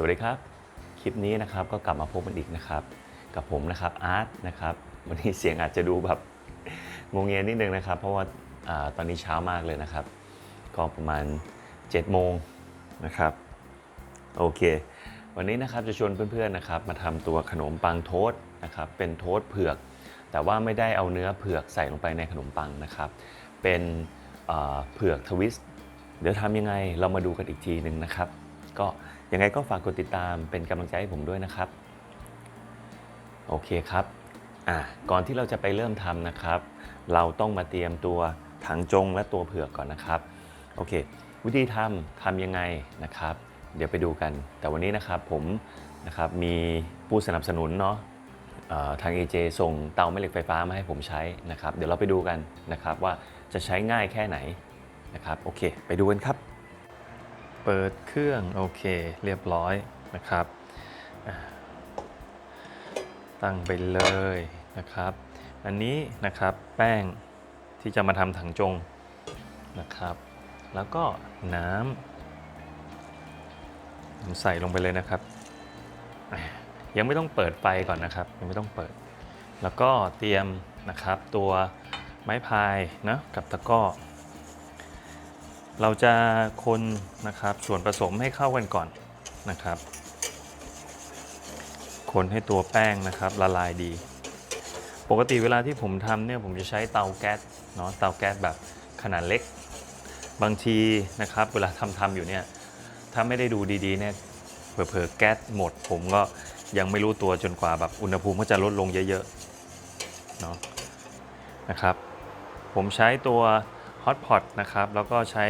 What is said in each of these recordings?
สวัสดีครับ คลิปนี้นะครับก็กลับมาพบกันอีกนะครับ กับผมนะครับอาร์ตนะครับวันนี้เสียงอาจจะดูแบบงงเงียนิดนึงนะครับ เพราะว่าอาตอนนี้เช้ามากเลยนะครับ ก็ประมาณ7โมงนะครับโอเค วันนี้นะครับจะชวนเพื่อนๆนะครับ มาทำตัวขนมปังโทสนะครับ เป็นโทสเผือก แต่ว่าไม่ได้เอาเนื้อเผือกใส่ลงไปในขนมปังนะครับ เป็นเอ่อเผือกทวิสต์เดี๋ยวทำยังไงเรามาดูกันอีกทีหนึ่งนะครับ ก็ ยังไงก็ฝากกดติดตามเป็นกำลังใจให้ผมด้วยนะครับ โอเคครับอะก่อนที่เราจะไปเริ่มทำนะครับ เราต้องมาเตรียมตัวถังจงและตัวเผือกก่อนนะครับโอเค วิธีทำทำยังไงนะครับ เดี๋ยวไปดูกัน แต่วันนี้นะครับผมนะครับมีผู้สนับสนุนเนาะทาง AJ ส่งเตาแม่เหล็กไฟฟ้ามาให้ผมใช้นะครับ เดี๋ยวเราไปดูกันนะครับว่าจะใช้ง่ายแค่ไหนนะครับ โอเค ไปดูกันครับ เปิดเครื่องโอเคเรียบร้อยนะครับ ตั้งไปเลยนะครับ อันนี้นะครับแป้งที่จะมาทำถังจงนะครับ แล้วก็น้ำใส่ลงไปเลยนะครับ ยังไม่ต้องเปิดไฟก่อนนะครับ ยังไม่ต้องเปิด แล้วก็เตรียมนะครับตัวไม้พายนะกับตะกร้อ เราจะคนนะครับส่วนผสมให้เข้ากันก่อนนะครับ คนให้ตัวแป้งนะครับละลายดี ปกติเวลาที่ผมทำเนี่ยผมจะใช้เตาแก๊สเนาะเตาแก๊สแบบขนาดเล็ก บางทีนะครับ เวลาทำทำอยู่เนี่ยถ้าไม่ได้ดูดีๆเนี่ยเผลอๆแก๊สหมด ผมก็ยังไม่รู้ตัวจนกว่าแบบอุณหภูมิก็จะลดลงเยอะๆเนาะนะครับ ผมใช้ตัว อตพอตนะครับ แล้วก็ใช้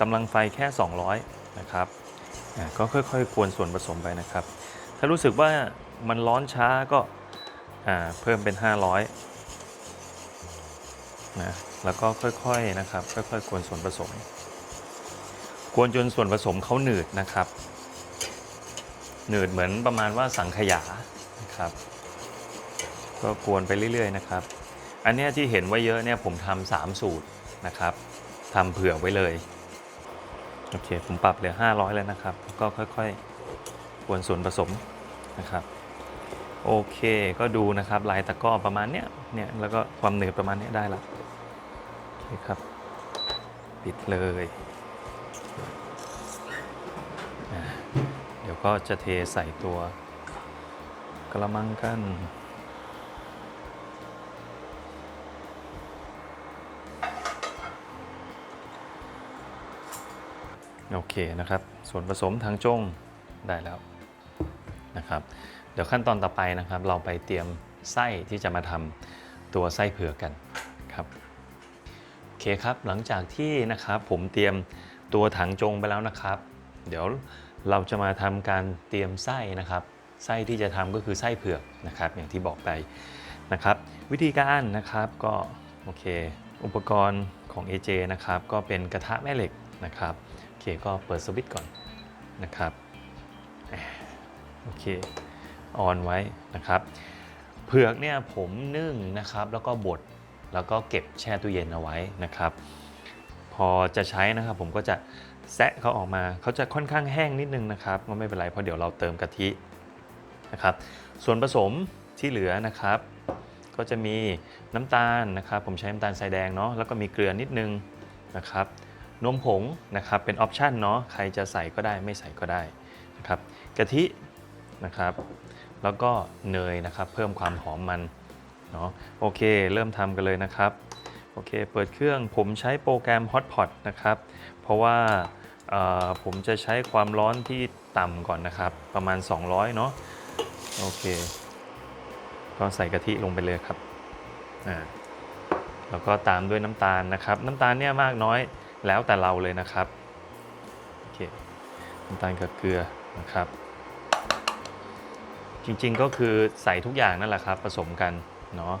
กำลังไฟแค่ 200 นะครับก็ค่อยๆ กวนส่วนผสมไปนะครับ ถ้ารู้สึกว่ามันร้อนช้าก็เพิ่มเป็น 500นะแล้วก็ค่อยๆนะครับ ค่อยๆ กวนส่วนผสม กวนจนส่วนผสมเขาหนืดนะครับ หนืดเหมือนประมาณว่าสังขยานะครับ ก็กวนไปเรื่อยๆนะครับ อันนี้ที่เห็นไว่าเยอะเนี่ยผมทำสามสูตรนะครับทำเผื่อไว้เลย โอเค ผมปรับเหลือ 500 แล้วนะครับ ก็ค่อยๆกวนส่วนผสมนะครับ โอเคก็ดูนะครับลายตะก้อประมาณเนี้ยเนี่ยแล้วก็ความหนืดประมาณเนี้ยได้ละโอเคครับ ปิดเลย เดี๋ยวก็จะเทใส่ตัวกระมังกัน โอเคนะครับ ส่วนผสมทางจงได้แล้วนะครับ เดี๋ยวขั้นตอนต่อไปนะครับ เราไปเตรียมไส้ที่จะมาทำตัวไส้เผือกกันครับโอเคครับหลังจากที่นะครับผมเตรียมตัวถังจงไปแล้วนะครับ เดี๋ยวเราจะมาทำการเตรียมไส้นะครับ ไส้ที่จะทำก็คือไส้เผือกนะครับ อย่างที่บอกไปนะครับ วิธีการนะครับก็โอเค อุปกรณ์ของ AJ นะครับ ก็เป็นกระทะแม่เหล็กนะครับ ก็เปิดสวิตช์ก่อนนะครับโอเคออนไว้นะครับเผือกเนี่ยผมนึ่งนะครับแล้วก็บดแล้วก็เก็บแช่ตู้เย็นเอาไว้นะครับ พอจะใช้นะครับผมก็จะแซะเขาออกมาเขาจะค่อนข้างแห้งนิดนึงนะครับก็ไม่เป็นไรเพราะเดี๋ยวเราเติมกะทินะครับ ส่วนผสมที่เหลือนะครับ ก็จะมีน้ำตาลนะครับ ผมใช้น้ำตาลทรายแดงเนาะแล้วก็มีเกลือนิดนึงนะครับ นมผงนะครับเป็นออปชันเนาะใครจะใส่ก็ได้ไม่ใส่ก็ได้นะครับกะทินะครับ แล้วก็เนยนะครับ เพิ่มความหอมมันเนาะโอเค เริ่มทำกันเลยนะครับโอเค เปิดเครื่องผมใช้โปรแกรม Hotpot นะครับ เพราะว่าเอ่อผมจะใช้ความร้อนที่ต่ำก่อนนะครับ ประมาณ 200 เนาะโอเค ก็ใส่กะทิลงไปเลยครับอ่าแล้วก็ตามด้วยน้ำตาลนะครับ น้ำตาลเนี่ยมากน้อย แล้วแต่เราเลยนะครับโอเคน้ำตาลกับเกลือนะครับ จริงๆก็คือใส่ทุกอย่างนั่นแหละครับ ผสมกันเนาะ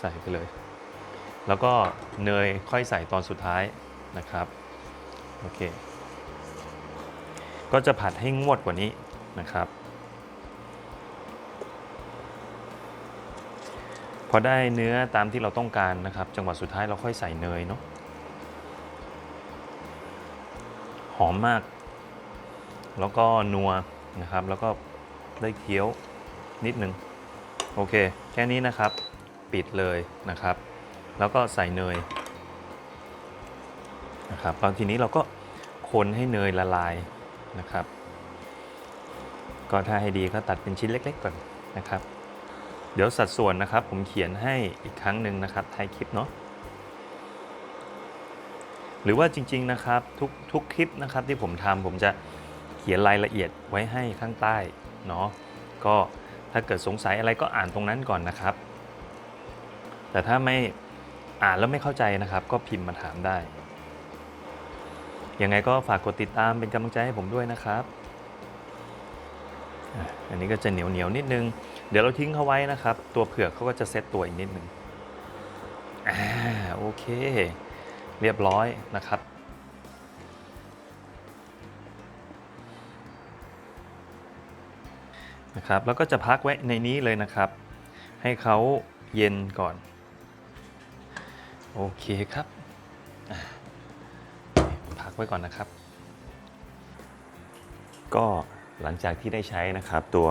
ใส่ไปเลย แล้วก็เนยค่อยใส่ตอนสุดท้ายนะครับโอเคก็จะผัดให้งวดกว่านี้นะครับ พอได้เนื้อตามที่เราต้องการนะครับ จังหวะสุดท้ายเราค่อยใส่เนยเนาะ หอมมาก แล้วก็นัวนะครับ แล้วก็ได้เคี้ยวนิดนึง โอเค แค่นี้นะครับ ปิดเลยนะครับ แล้วก็ใส่เนยนะครับตอนทีนี้เราก็คนให้เนยละลายนะครับ ก็ถ้าให้ดีก็ตัดเป็นชิ้นเล็กๆก่อนนะครับ เดี๋ยวสัดส่วนนะครับ ผมเขียนให้อีกครั้งหนึ่งนะครับท้ายคลิปเนาะ หรือว่าจริงๆนะครับทุกทุกคลิปนะครับที่ผมทำผมจะเขียนรายละเอียดไว้ให้ข้างใต้เนาะก็ถ้าเกิดสงสัยอะไรก็อ่านตรงนั้นก่อนนะครับ แต่ถ้าไม่อ่านแล้วไม่เข้าใจนะครับ ก็พิมพ์มาถามได้ ยังไงก็ฝากกดติดตามเป็นกำลังใจให้ผมด้วยนะครับ อันนี้ก็จะเหนียวเหนียวนิดนึง เดี๋ยวเราทิ้งเขาไว้นะครับ ตัวเผือกเขาก็จะเซตตัวอีกนิดนึง อ่าโอเค เรียบร้อยนะครับ นะครับแล้วก็จะพักไว้ในนี้เลยนะครับ ให้เขาเย็นก่อน โอเคครับพักไว้ก่อนนะครับ ก็หลังจากที่ได้ใช้นะครับตัว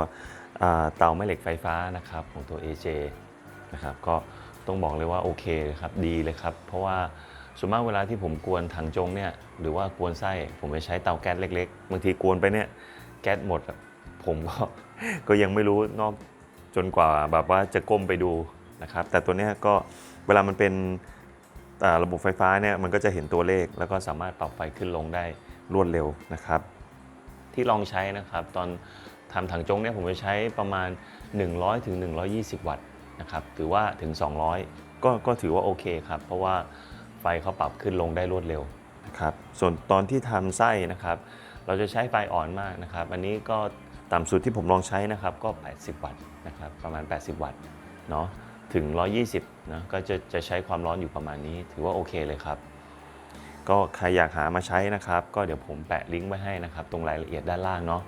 เตาแม่เหล็กไฟฟ้านะครับของตัว AJ นะครับก็ต้องบอกเลยว่าโอเคเลยครับดีเลยครับ เพราะว่า ส่วนมากเวลาที่ผมกวนถังจงเนี่ยหรือว่ากวนไส้ผมจะใช้เตาแก๊สเล็กๆบางทีกวนไปเนี่ยแก๊สหมดผมก็ก็ยังไม่รู้นอกจนกว่าแบบว่าจะก้มไปดูนะครับ แต่ตัวเนี้ยก็เวลามันเป็นระบบไฟฟ้าเนี่ยมันก็จะเห็นตัวเลข แล้วก็สามารถปรับไฟขึ้นลงได้รวดเร็วนะครับ ที่ลองใช้นะครับ ตอนทำถังจงเนี่ยผมจะใช้ประมาณ 100ถึง120 วัตต์นะครับถือว่าถึง 200 ก็ก็ถือว่าโอเคครับ เพราะว่า ฟเขาปรับขึ้นลงได้รวดเร็วนะครับส่วนตอนที่ทำไส้นะครับ เราจะใช้ไฟอ่อนมากนะครับ อันนี้ก็ต่ำสุดที่ผมลองใช้นะครับก็ 80 วัตต์นะครับประมาณ 80 วัตต์เนาะถึง 120นะก็จะจะใช้ความร้อนอยู่ประมาณนี้ ถือว่าโอเคเลยครับ ก็ใครอยากหามาใช้นะครับ ก็เดี๋ยวผมแปะลิงก์ไว้ให้นะครับ ตรงรายละเอียดด้านล่างเนาะ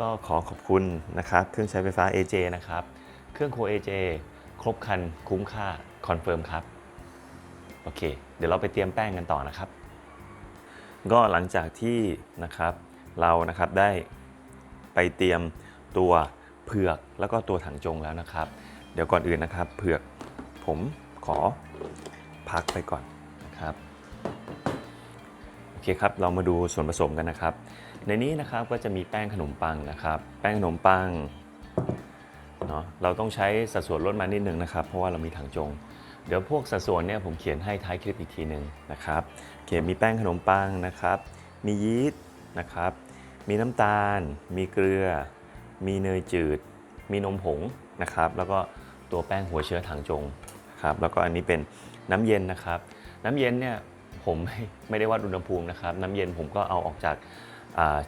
ก็ขอขอบคุณนะครับ เครื่องใช้ไฟฟ้า AJ นะครับ เครื่องครัว AJ ครบคันคุ้มค่า คอนเฟิร์มครับ โอเค เดี๋ยวเราไปเตรียมแป้งกันต่อนะครับ ก็หลังจากที่นะครับเรานะครับได้ไปเตรียมตัวเผือกแล้วก็ตัวถังจงแล้วนะครับ เดี๋ยวก่อนอื่นนะครับเผือกผมขอพักไปก่อนนะครับโอเคครับเรามาดูส่วนผสมกันนะครับ ในนี้นะครับก็จะมีแป้งขนมปังนะครับ แป้งขนมปังเนาะเราต้องใช้สัดส่วนลดมานิดนึงนะครับ เพราะว่าเรามีถังจง เดี๋ยวพวกสัดส่วนเนี่ยผมเขียนให้ท้ายคลิปอีกทีหนึ่งนะครับเขียนมีแป้งขนมปังนะครับ มียีสต์นะครับ มีน้ำตาล มีเกลือ มีเนยจืด มีนมผงนะครับ แล้วก็ตัวแป้งหัวเชื้อถังจงครับแล้วก็อันนี้เป็นน้ำเย็นนะครับ น้ำเย็นเนี่ยผมไม่ไม่ได้วัดอุณหภูมินะครับ น้ำเย็นผมก็เอาออกจาก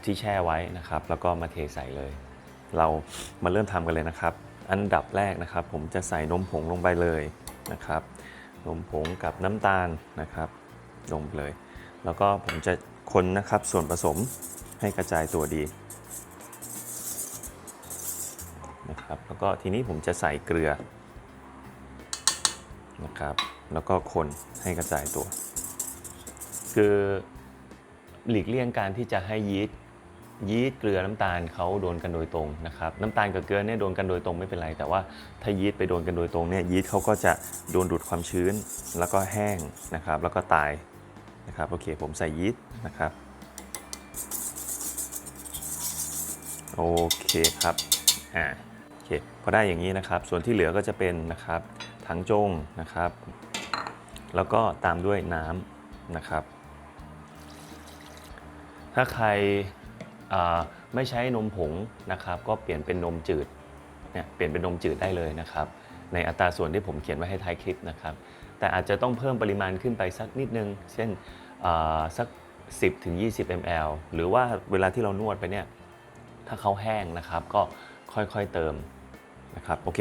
ที่แช่ไว้นะครับ แล้วก็มาเทใส่เลย เรามาเริ่มทำกันเลยนะครับ อันดับแรกนะครับ ผมจะใส่นมผงลงไปเลย นะครับ นมผงกับน้ำตาลนะครับลงไปเลย แล้วก็ผมจะคนนะครับส่วนผสมให้กระจายตัวดีนะครับแล้วก็ทีนี้ผมจะใส่เกลือนะครับ แล้วก็คนให้กระจายตัว คือหลีกเลี่ยงการที่จะให้ยีสต์ ยีสต์เกลือน้ำตาลเขาโดนกันโดยตรงนะครับน้ำตาลกับเกลือเนี่ยโดนกันโดยตรงไม่เป็นไร แต่ว่าถ้ายีสต์ไปโดนกันโดยตรงเนี่ยยีสต์เขาก็จะโดนดูดความชื้น แล้วก็แห้งนะครับแล้วก็ตายนะครับโอเคผมใส่ยีสต์นะครับโอเคครับอ่าโอเคพอได้อย่างนี้นะครับ ส่วนที่เหลือก็จะเป็นนะครับถังจงนะครับ แล้วก็ตามด้วยน้ำนะครับ ถ้าใคร ไม่ใช้นมผงนะครับ ก็เปลี่ยนเป็นนมจืดเนี่ยเปลี่ยนเป็นนมจืดได้เลยนะครับ ในอัตราส่วนที่ผมเขียนไว้ให้ท้ายคลิปนะครับ แต่อาจจะต้องเพิ่มปริมาณขึ้นไปสักนิดนึง เช่นสัก 10ถึง20 ml หรือว่าเวลาที่เรานวดไปเนี่ยถ้าเขาแห้งนะครับ ก็ค่อยๆเติมนะครับโอเค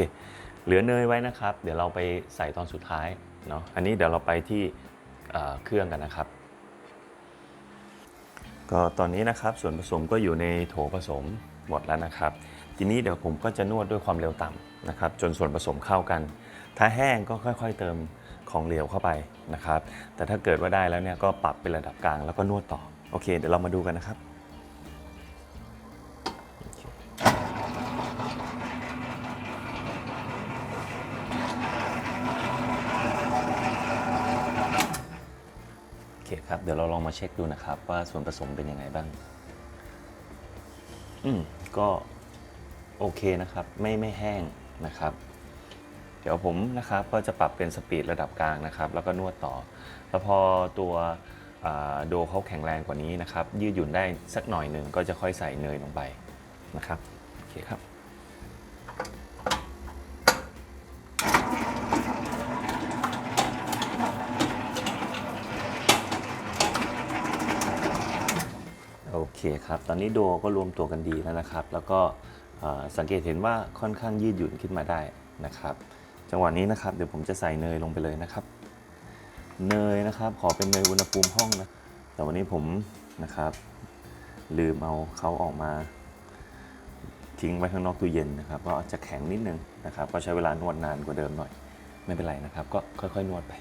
เหลือเนยไว้นะครับ เดี๋ยวเราไปใส่ตอนสุดท้ายเนาะอันนี้เดี๋ยวเราไปที่เครื่องกันนะครับ ก็ตอนนี้นะครับส่วนผสมก็อยู่ในโถผสมหมดแล้วนะครับ ทีนี้เดี๋ยวผมก็จะนวดด้วยความเร็วต่ำนะครับ จนส่วนผสมเข้ากัน ถ้าแห้งก็ค่อย ๆ เติมของเหลวเข้าไปนะครับ แต่ถ้าเกิดว่าได้แล้วเนี่ยก็ปรับเป็นระดับกลางแล้วก็นวดต่อโอเค เดี๋ยวเรามาดูกันนะครับ เคครับ เดี๋ยวเราลองมาเช็คดูนะครับ ว่าส่วนผสมเป็นยังไงบ้าง อืมก็โอเคนะครับ ไม่ไม่แห้งนะครับ เดี๋ยวผมนะครับก็จะปรับเป็นสปีดระดับกลางนะครับ แล้วก็นวดต่อ แล้วพอตัวโดเขาแข็งแรงกว่านี้นะครับ ยืดหยุ่นได้สักหน่อยหนึ่งก็จะค่อยใส่เนยลงไปนะครับ โอเคครับ เคครับ ตอนนี้โดก็รวมตัวกันดีแล้วนะครับ แล้วก็สังเกตเห็นว่าค่อนข้างยืดหยุ่นขึ้นมาได้นะครับ จังหวะนี้นะครับเดี๋ยวผมจะใส่เนยลงไปเลยนะครับ เนยนะครับขอเป็นเนยอุณหภูมิห้องนะ แต่วันนี้ผมนะครับ ลืมเอาเขาออกมา ทิ้งไว้ข้างนอกตู้เย็นนะครับก็จะแข็งนิดนึงนะครับ ก็ใช้เวลานวดนานกว่าเดิมหน่อย ไม่เป็นไรนะครับ ก็ค่อยๆ นวดไป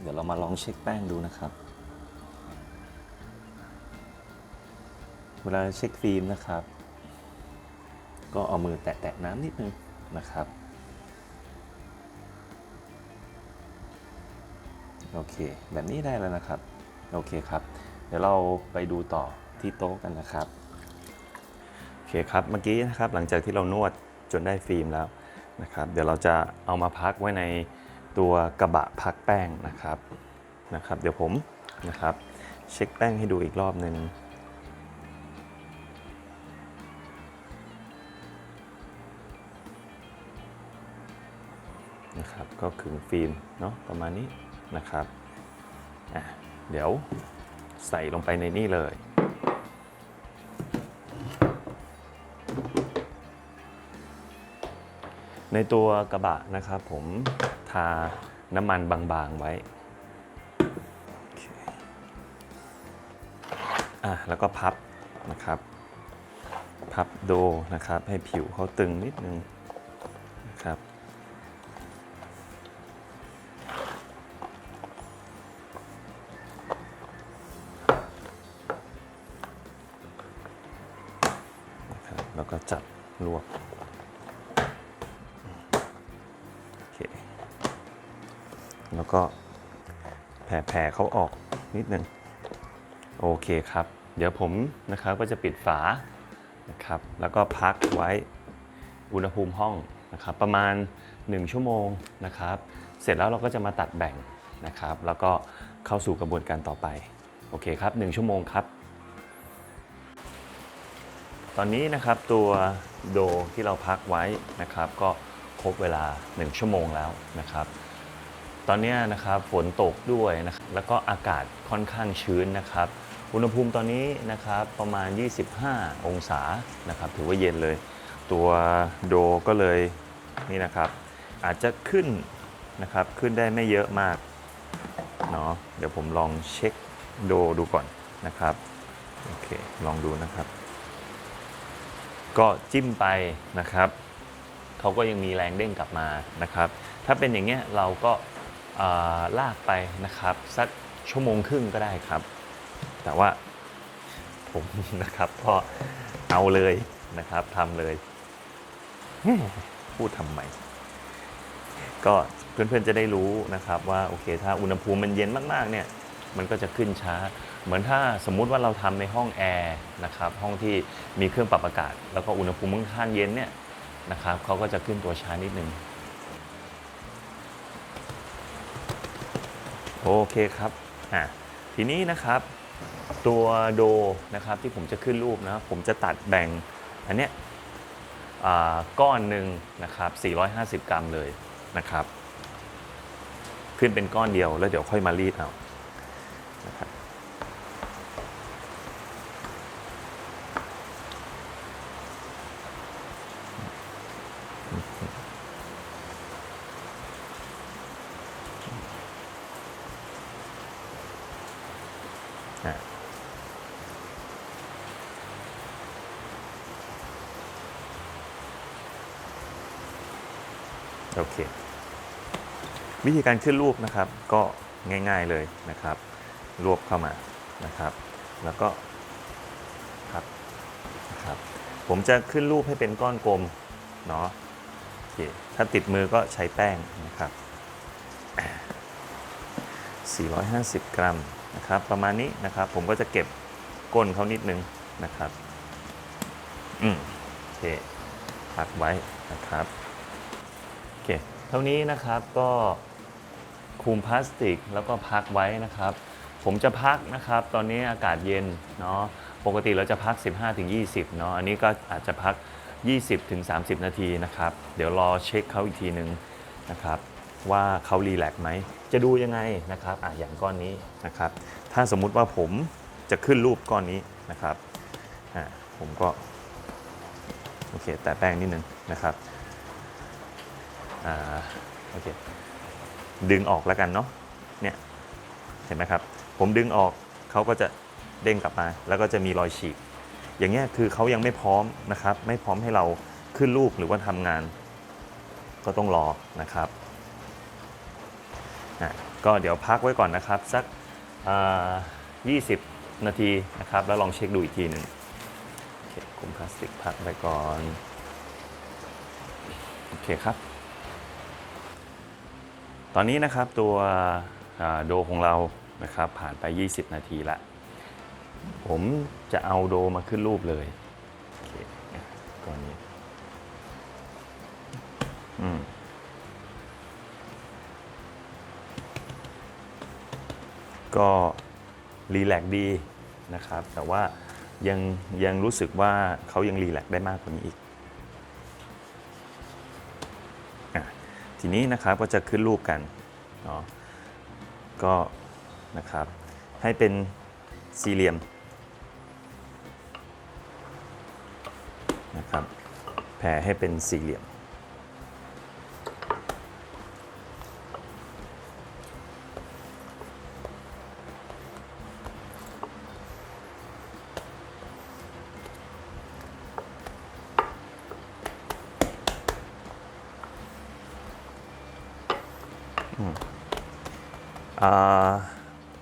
เดี๋ยวเรามาลองเช็คแป้งดูนะครับ เวลาเช็คฟิล์มนะครับ ก็เอามือแตะๆน้ำนิดนึงนะครับ โอเค แบบนี้ได้แล้วนะครับ โอเคครับ เดี๋ยวเราไปดูต่อที่โต๊ะกันนะครับ โอเคครับ เมื่อกี้นะครับหลังจากที่เรานวดจนได้ฟิล์มแล้วนะครับ เดี๋ยวเราจะเอามาพักไว้ใน ตัวกระบะพักแป้งนะครับนะครับ เดี๋ยวผมนะครับเช็คแป้งให้ดูอีกรอบหนึ่งนะครับก็ขึงฟิล์มเนาะประมาณนี้นะครับอะเดี๋ยวใส่ลงไปในนี่เลยในตัวกระบะนะครับผมาน้ำมันบางๆไว้โอเคอะแล้วก็พับนะครับ พับโดนะครับ ให้ผิวเขาตึงนิดนึง แล้วก็แผ่แผ่เขาออกนิดหนึ่งโอเคครับ เดี๋ยวผมนะครับก็จะปิดฝานะครับ แล้วก็พักไว้อุณหภูมิห้องนะครับ ประมาณ 1 ชั่วโมงนะครับ เสร็จแล้วเราก็จะมาตัดแบ่งนะครับ แล้วก็เข้าสู่กระบวนการต่อไป โอเคครับ 1 ชั่วโมงครับ ตอนนี้นะครับตัวโดที่เราพักไว้นะครับ ก็ครบเวลา 1 ชั่วโมงแล้วนะครับ ตอนนี้นะครับฝนตกด้วยนะครับแล้วก็อากาศค่อนข้างชื้นนะครับ อุณหภูมิตอนนี้นะครับประมาณ 25 องศานะครับ ถือว่าเย็นเลย ตัวโดก็เลยนี่นะครับ อาจจะขึ้นนะครับขึ้นได้ไม่เยอะมากเนาะเดี๋ยวผมลองเช็คโดดูก่อนนะครับโอเคลองดูนะครับ ก็จิ้มไปนะครับเขาก็ยังมีแรงเด้งกลับมานะครับ ถ้าเป็นอย่างเงี้ยเราก็ ลากไปนะครับ สักชั่วโมงครึ่งก็ได้ครับ แต่ว่าผมนะครับก็เอาเลยนะครับทำเลยพูดทำไมก็เพื่อนๆจะได้รู้นะครับว่าโอเคถ้าอุณหภูมิมันเย็นมากๆเนี่ยมันก็จะขึ้นช้า เหมือนถ้าสมมุติว่าเราทำในห้องแอร์นะครับห้องที่มีเครื่องปรับอากาศ แล้วก็อุณหภูมิค่อนข้างเย็นเนี่ยนะครับเขาก็จะขึ้นตัวช้านิดนึง โอเคครับอะทีนี้นะครับ ตัวโดนะครับที่ผมจะขึ้นรูปนะครับผมจะตัดแบ่งอันเนี้ยก้อนหนึ่งนะครับ450 กรัมเลยนะครับ ขึ้นเป็นก้อนเดียวแล้วเดี๋ยวค่อยมารีดเอานะครับอะ โอเค วิธีการขึ้นรูปนะครับ ก็ง่ายๆเลยนะครับ รวบเข้ามานะครับ แล้วก็พับนะครับผมจะขึ้นรูปให้เป็นก้อนกลมเนาะโอเคถ้าติดมือก็ใช้แป้งนะครับ 450 กรัมนะครับ ประมาณนี้นะครับ ผมก็จะเก็บก้นเขานิดนึงนะครับ อืมโอเคพักไว้นะครับ โอเค เท่านี้นะครับก็ คลุมพลาสติก แล้วก็พักไว้นะครับ ผมจะพักนะครับ ตอนนี้อากาศเย็นเนาะปกติเราจะพัก 15-20 เนาะอันนี้ก็อาจจะพัก 20-30 นาทีนะครับ เดี๋ยวรอเช็คเขาอีกทีหนึ่งนะครับว่าเขารีแลกซ์ไหม จะดูยังไงนะครับอะอย่างก้อนนี้นะครับ ถ้าสมมุติว่าผมจะขึ้นรูปก้อนนี้นะครับอะผมก็โอเคแต่แป้งนิดนึงนะครับอ่าโอเค ดึงออกแล้วกันเนาะเนี่ยเห็นไหมครับ ผมดึงออกเขาก็จะเด้งกลับมา แล้วก็จะมีรอยฉีก อย่างเงี้ยคือเขายังไม่พร้อมนะครับ ไม่พร้อมให้เราขึ้นรูปหรือว่าทำงาน ก็ต้องรอนะครับอะก็เดี๋ยวพักไว้ก่อนนะครับ สัก 20 นาทีนะครับ แล้วลองเช็คดูอีกทีหนึ่งโอเคคุมพลาสติกพักไว้ก่อน โอเคครับ ตอนนี้นะครับตัวโดของเรานะครับผ่านไป 20 นาทีละผมจะเอาโดมาขึ้นรูปเลยโอเคก่อนนี้อืมก็รีแลกซ์ดีนะครับ แต่ว่ายังยังรู้สึกว่าเขายังรีแลกซ์ได้มากกว่านี้อีก ทีนี้นะครับก็จะขึ้นรูปกันเนาะก็นะครับให้เป็นสี่เหลี่ยมนะครับแผ่ให้เป็นสี่เหลี่ยม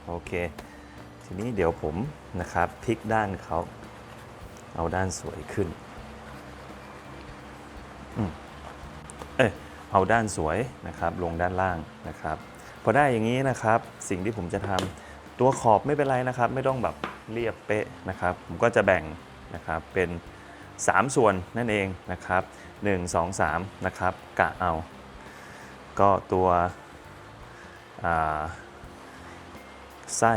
โอเค ทีนี้เดี๋ยวผมนะครับพลิกด้านเขาเอาด้านสวยขึ้นเอยเอาด้านสวยนะครับ ลงด้านล่างนะครับพอได้อย่างนี้นะครับ สิ่งที่ผมจะทำตัวขอบไม่เป็นไรนะครับ ไม่ต้องแบบเรียบเป๊ะนะครับ ผมก็จะแบ่งนะครับเป็น 3 ส่วนนั่นเองนะครับ 1 2 3 นะครับกะเอา ก็ตัว ไส้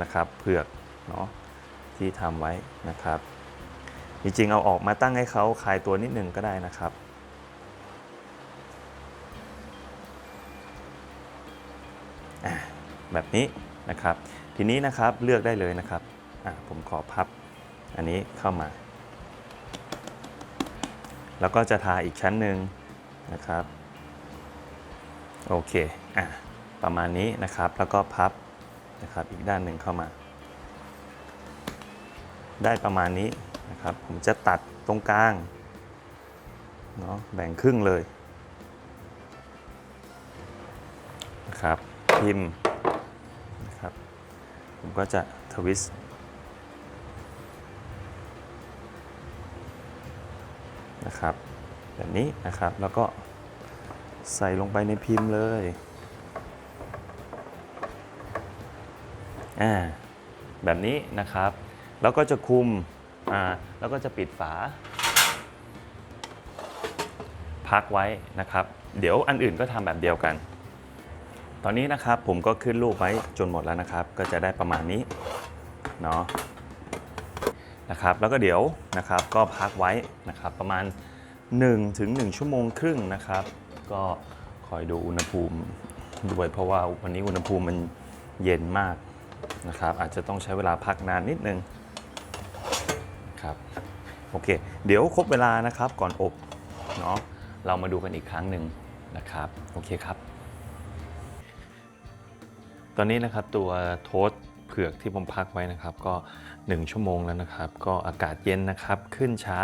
นะครับเผือกเนาะที่ทำไว้นะครับ จริงๆเอาออกมาตั้งให้เขาคลายตัวนิดนึงก็ได้นะครับแบบนี้นะครับ ทีนี้นะครับเลือกได้เลยนะครับผมขอพับอันนี้เข้ามา แล้วก็จะทาอีกชั้นหนึ่งนะครับ โอเค อะ ประมาณนี้นะครับ แล้วก็พับนะครับอีกด้านหนึ่งเข้ามา ได้ประมาณนี้นะครับ ผมจะตัดตรงกลางเนาะแบ่งครึ่งเลยนะครับพิมพ์นะครับผมก็จะทวิสต์นะครับแบบนี้นะครับแล้วก็ใส่ลงไปในพิมพ์เลย อ่าแบบนี้นะครับ แล้วก็จะคุมอ่าแล้วก็จะปิดฝา พักไว้นะครับ เดี๋ยวอันอื่นก็ทำแบบเดียวกัน ตอนนี้นะครับผมก็ขึ้นรูปไว้จนหมดแล้วนะครับ ก็จะได้ประมาณนี้เนาะนะครับแล้วก็เดี๋ยวนะครับก็พักไว้นะครับประมาณ1ถึง1ชั่วโมงครึ่งนะครับ ก็คอยดูอุณหภูมิด้วยเพราะว่าวันนี้อุณหภูมิมันเย็นมาก นะครับอาจจะต้องใช้เวลาพักนานนิดนึงครับโอเค เดี๋ยวครบเวลานะครับก่อนอบเนาะเรามาดูกันอีกครั้งหนึ่งนะครับโอเคครับ ตอนนี้นะครับตัวโทส์เผือกที่ผมพักไว้นะครับ ก็ 1 ชั่วโมงแล้วนะครับ ก็อากาศเย็นนะครับขึ้นช้า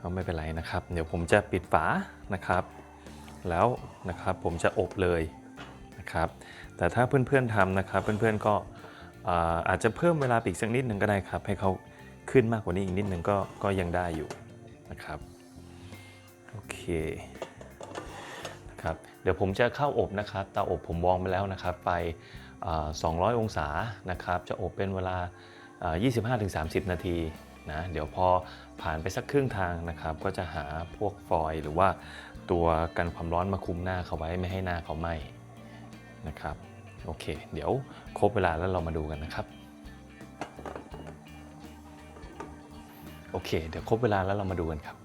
ก็ไม่เป็นไรนะครับ เดี๋ยวผมจะปิดฝานะครับ แล้วนะครับผมจะอบเลยนะครับ แต่ถ้าเพื่อนๆทำนะครับ เพื่อนๆก็อาจจะเพิ่มเวลาปอีกสักนิดหนึ่งก็ได้ครับ ให้เขาขึ้นมากกว่านี้อีกนิดหนึ่งก็ก็ยังได้อยู่นะครับโอเคนะครับเดี๋ยวผมจะเข้าอบนะครับเตาอบผมวองไปแล้วนะครับ ไป 200 องศานะครับ จะอบเป็นเวลาอ่า25-30 นาทีนะเดี๋ยวพอผ่านไปสักครึ่งทางนะครับ ก็จะหาพวกฟอยล์หรือว่าตัวกันความร้อนมาคุมหน้าเขาไว้ไม่ให้หน้าเขาไหม้ นะครับโอเค เดี๋ยวครบเวลาแล้วเรามาดูกันนะครับโอเค เดี๋ยวครบเวลาแล้วเรามาดูกันครับ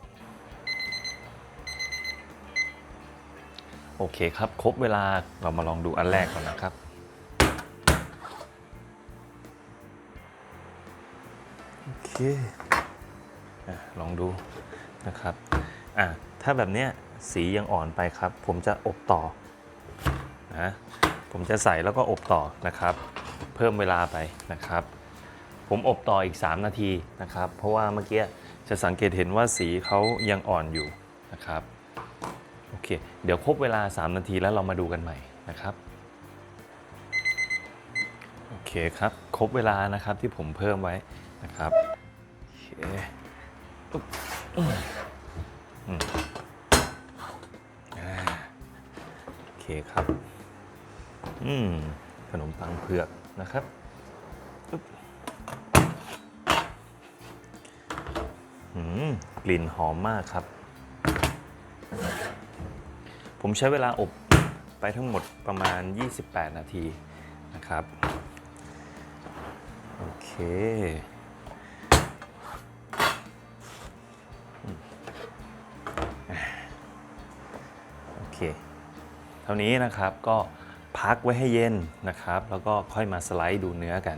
โอเคครับ ครบเวลาเรามาลองดูอันแรกก่อนนะครับ โอเคอลองดูนะครับอะถ้าแบบเนี้ยสียังอ่อนไปครับ ผมจะอบต่อนะ ผมจะใส่แล้วก็อบต่อนะครับ เพิ่มเวลาไปนะครับ ผมอบต่ออีก 3 นาทีนะครับ เพราะว่าเมื่อกี้จะสังเกตเห็นว่าสีเขายังอ่อนอยู่นะครับโอเค เดี๋ยวครบเวลา 3 นาทีแล้วเรามาดูกันใหม่นะครับโอเคครับครบเวลานะครับที่ผมเพิ่มไว้นะครับโอเคอโอเคครับ อืมขนมปังเผือกนะครับกลิ่นหอมมากครับ ผมใช้เวลาอบไปทั้งหมดประมาณ 28 นาทีนะครับ โอเคโอเค เท่านี้นะครับก็ พักไว้ให้เย็นนะครับ แล้วก็ค่อยมาสไลด์ดูเนื้อกัน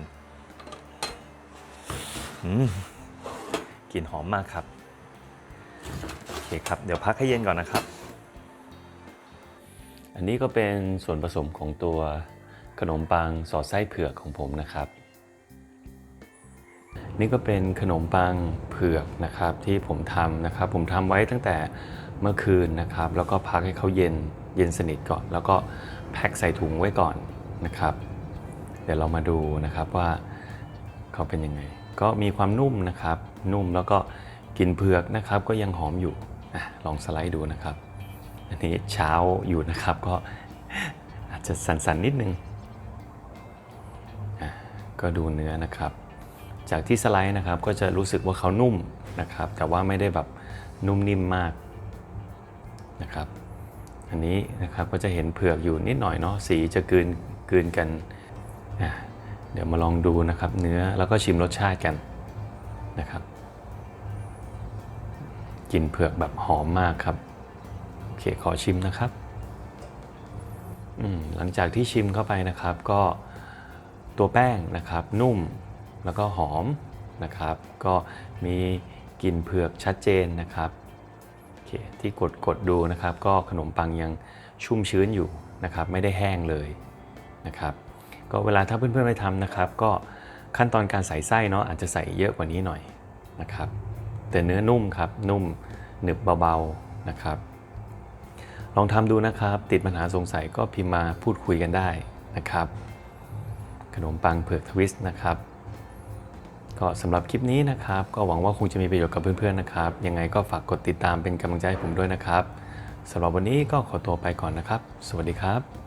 กลิ่นหอมมากครับ โอเคครับ เดี๋ยวพักให้เย็นก่อนนะครับ อันนี้ก็เป็นส่วนผสมของตัวขนมปังสอดไส้เผือกของผมนะครับ นี่ก็เป็นขนมปังเผือกนะครับที่ผมทำนะครับ ผมทำไว้ตั้งแต่เมื่อคืนนะครับ แล้วก็พักให้เขาเย็นเย็นสนิทก่อน แล้วก็ แพ็คใส่ถุงไว้ก่อนนะครับ เดี๋ยวเรามาดูนะครับว่าเขาเป็นยังไง ก็มีความนุ่มนะครับ นุ่มแล้วก็กินเผือกนะครับก็ยังหอมอยู่อลองสไลด์ดูนะครับ อันนี้เช้าอยู่นะครับก็อาจจะสั่นๆนิดนึง ก็ดูเนื้อนะครับ จากที่สไลด์นะครับก็จะรู้สึกว่าเขานุ่มนะครับ แต่ว่าไม่ได้แบบนุ่มนิ่มมากนะครับ อันนี้นะครับก็จะเห็นเผือกอยู่นิดหน่อยเนาะสีจะกืนกืนกันเดี๋ยวมาลองดูนะครับเนื้อแล้วก็ชิมรสชาติกันนะครับกลิ่นเผือกแบบหอมมากครับโอเคขอชิมนะครับหลังจากที่ชิมเข้าไปนะครับก็ตัวแป้งนะครับนุ่มแล้วก็หอมนะครับ ก็มีกลิ่นเผือกชัดเจนนะครับ คที่กดกดดูนะครับ ก็ขนมปังยังชุ่มชื้นอยู่นะครับ ไม่ได้แห้งเลยนะครับ ก็เวลาถ้าเพื่อนๆไปทำนะครับ ก็ขั้นตอนการใส่ไส้เนาะอาจจะใส่เยอะกว่านี้หน่อยนะครับ แต่เนื้อนุ่มครับนุ่มหนึบเบาๆนะครับ ลองทำดูนะครับ ติดปัญหาสงสัยก็พิมพ์มาพูดคุยกันได้นะครับ ขนมปังเผือกทวิสต์นะครับ ก็สำหรับคลิปนี้นะครับ ก็หวังว่าคงจะมีประโยชน์กับเพื่อนๆนะครับ ยังไงก็ฝากกดติดตามเป็นกำลังใจให้ผมด้วยนะครับสำหรับวันนี้ก็ขอตัวไปก่อนนะครับ สวัสดีครับ